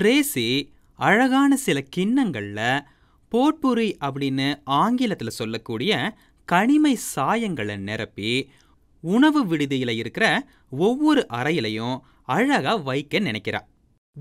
Tracy அழகான சில கிண்ணங்கள்ல போட்புரி அப்படின்னு ஆங்கிலத்தில் சொல்லக்கூடிய கனிமை சாயங்களை நிரப்பி உணவு விடுதியில் இருக்கிற ஒவ்வொரு அறையிலையும் அழகா வைக்க நினைக்கிறா.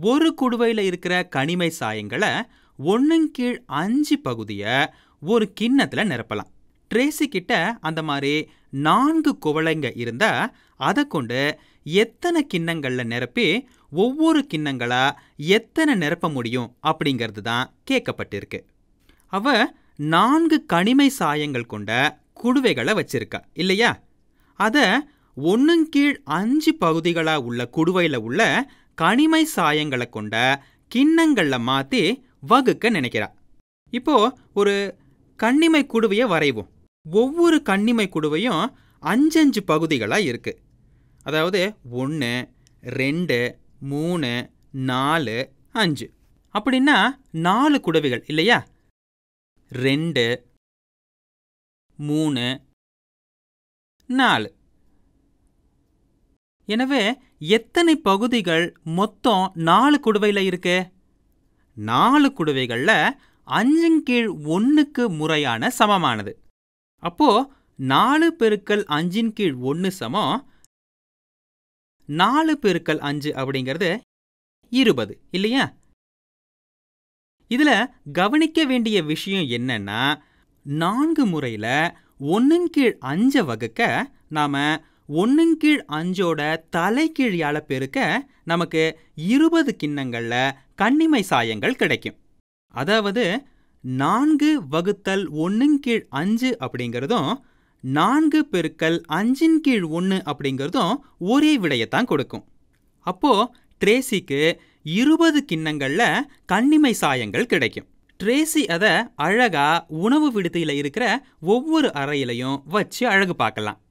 ஒரு குடுவையில் இருக்கிற கனிமை சாயங்களை ஒன்றுங்கீழ் அஞ்சு பகுதியை ஒரு கிண்ணத்தில் நிரப்பலாம். ட்ரேசி கிட்ட அந்த மாதிரி நான்கு குவளைங்க இருந்தா அதை கொண்டு எத்தனை கிண்ணங்கள்ல நிரப்பி ஒவ்வொரு கிண்ணங்களா எத்தனை நிரப்ப முடியும் அப்படிங்கிறது தான் கேட்கப்பட்டிருக்கு. அவ நான்கு கனிமை சாயங்கள் கொண்ட குடுவைகளை வச்சிருக்கா இல்லையா? அத ஒன்றுங் கீழ் அஞ்சு பகுதிகளா உள்ள குடுவையில் உள்ள கனிமை சாயங்களை கொண்ட கிண்ணங்கள்ல மாத்தி வகுக்க நினைக்கிறா. இப்போ ஒரு கண்ணிமை குடுவையை வரைவோம். ஒவ்வொரு கன்னிமை குடுவையும் அஞ்சஞ்சு பகுதிகளாக இருக்கு. அதாவது ஒன்று ரெண்டு மூணு நாலு அஞ்சு. அப்படின்னா நாலு குடவைகள் இல்லையா? ரெண்டு மூணு நாலு. எனவே எத்தனை பகுதிகள் மொத்தம் நாலு குடுவையில் இருக்கு? நாலு குடுவைகளில் அஞ்சின் கீழ் ஒன்றுக்கு முறையான சமமானது. அப்போ நாலு பெருக்கல் அஞ்சின் கீழ் ஒன்று சமம். நாலு பெருக்கல் அஞ்சு அப்படிங்கிறது இருபது இல்லையா? இதுல கவனிக்க வேண்டிய விஷயம் என்னன்னா நான்கு முறையில் ஒன்றின் கீழ் அஞ்சை வகுக்க நாம ஒன்றின் கீழ் அஞ்சோட தலைகீழியால பெருக்க நமக்கு இருபது கிண்ணங்கள்ல கண்ணிமை சாயங்கள் கிடைக்கும். அதாவது நான்கு வகுத்தல் ஒன்றின் கீழ் அஞ்சு அப்படிங்கிறதும் நான்கு பெருக்கல் அஞ்சின் கீழ் ஒன்று அப்படிங்கிறதும் ஒரே விடையத்தான் கொடுக்கும். அப்போ ட்ரேசிக்கு இருபது கிண்ணங்கள்ல கண்ணிமை சாயங்கள் கிடைக்கும். ட்ரேசி அதை அழகா உணவு விடுதியில் இருக்கிற ஒவ்வொரு அறையிலையும் வச்சு அழகு பார்க்கலாம்.